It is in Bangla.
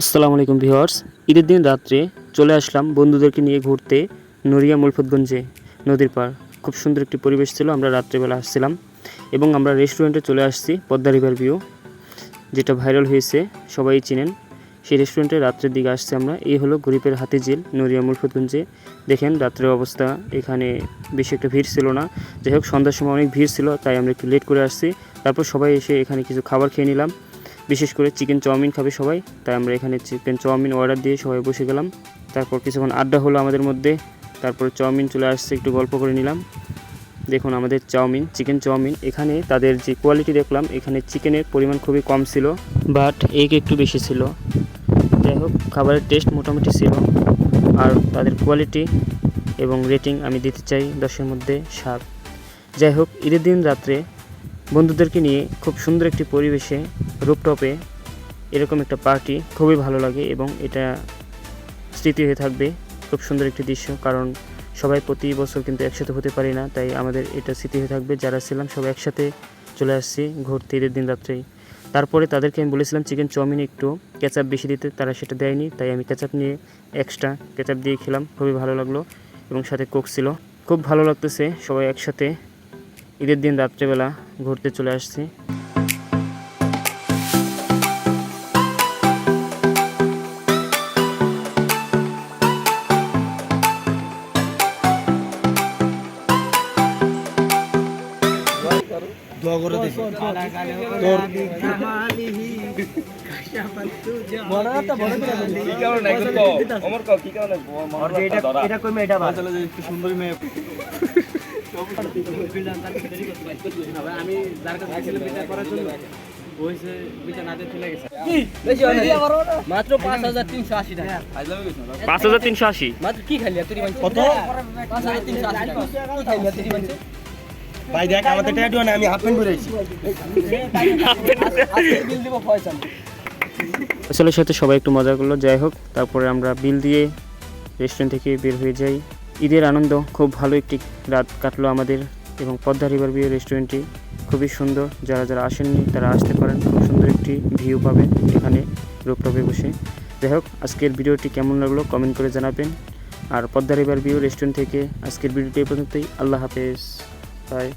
আসসালামু আলাইকুম ভিউয়ার্স। ঈদের দিন রাত্রে চলে আসলাম বন্ধুদেরকে নিয়ে ঘুরতে নড়িয়া মুলফতগঞ্জে নদীর পার খুব সুন্দর একটি পরিবেশ ছিল, আমরা রাত্রেবেলা আসছিলাম এবং আমরা রেস্টুরেন্টে চলে আসছি পদ্মা রিভার ভিউ যেটা ভাইরাল হয়েছে, সবাই চিনেন। সেই রেস্টুরেন্টে রাত্রের দিকে আসছি আমরা। এই হলো গরিবের হাতি ঝিল, নড়িয়া মুলফতগঞ্জে। দেখেন, রাত্রের অবস্থা, এখানে বেশি একটা ভিড় ছিল না। যাই হোক, সন্ধ্যার সময় অনেক ভিড় ছিল, তাই আমরা একটু লেট করে আসছি। তারপর সবাই এসে এখানে কিছু খাবার খেয়ে নিলাম। বিশেষ করে চিকেন চাউমিন খাবে সবাই। তাই আমরা এখানে চিকেন চাউমিন অর্ডার দিয়ে সবাই বসে গেলাম। তারপর কিছুক্ষণ আড্ডা হলো আমাদের মধ্যে। তারপর চাউমিন চলে আসছে, একটু গল্প করে নিলাম। দেখুন আমাদের চাউমিন, চিকেন চাউমিন। এখানে তাদের যে কোয়ালিটি দেখলাম, এখানে চিকেনের পরিমাণ খুবই কম ছিল বাট এগ একটু বেশি ছিল। যাই হোক, খাবারের টেস্ট মোটামুটি ছিল। আর তাদের কোয়ালিটি এবং রেটিং আমি দিতে চাই দশের মধ্যে সাত। যাই হোক, ঈদের দিন রাত্রে বন্ধুদেরকে নিয়ে খুব সুন্দর একটি পরিবেশে রুপটপে এরকম একটা পার্টি খুবই ভালো লাগে এবং এটা স্মৃতি হয়ে থাকবে। খুব সুন্দর একটি দৃশ্য, কারণ সবাই প্রতি বছর কিন্তু একসাথে হতে পারি না, তাই আমাদের এটা স্মৃতি হয়ে থাকবে। যারা ছিলাম, সবাই একসাথে চলে আসছি ঘুরতে ঈদের দিন রাত্রেই তারপরে তাদেরকে আমি বলেছিলাম, চিকেন চাউমিন একটু কেচাপ বেশি দিতে। তারা সেটা দেয়নি, তাই আমি কেচাপ নিয়ে এক্সট্রা কেচাপ দিয়ে খেলাম। খুবই ভালো লাগল এবং সাথে কোক ছিল। খুব ভালো লাগতেছে সবাই একসাথে ঈদের দিন রাত্রেবেলা ঘুরতে চলে আসছি। দোয়া করে দেখি। এটা কই মেয়েটা ভালো সুন্দরী মেয়ে। আমি যার কাছে বিচার করার জন্য হয়েছে বিচার না দিয়ে চলে গেছে মাত্র পাঁচ হাজার তিনশো আশি টাকা। পাঁচ হাজার তিনশো আশি? মাত্র কি খাইলি? তুই কত? পাঁচ হাজার তিনশো আশি টাকা। তুই ভাই দেখ আমাদের টাকা না আমি হাফ প্যান্ট পরেছি আজকে বিল দিব পয়সা আসলে সাথে সবাই একটু মজা করল। যাই হোক তারপরে আমরা বিল দিয়ে রেস্টুরেন্ট থেকে বের হয়ে যাই। ঈদের আনন্দ, খুব ভালো একটি রাত কাটলো আমাদের এবং পদ্মা রিভার ভিউ রেস্টুরেন্টটি খুবই সুন্দর। যারা যারা আসেননি, তারা আসতে পারেন। খুব সুন্দর একটি ভিউ পাবেন এখানে রোপটপে বসে। যাই হোক, আজকের ভিডিওটি কেমন লাগল কমেন্ট করে জানাবেন। আর পদ্মা রিভার ভিউ রেস্টুরেন্ট থেকে আজকের ভিডিওটি এই পর্যন্তই। আল্লাহ হাফেজ। বাই।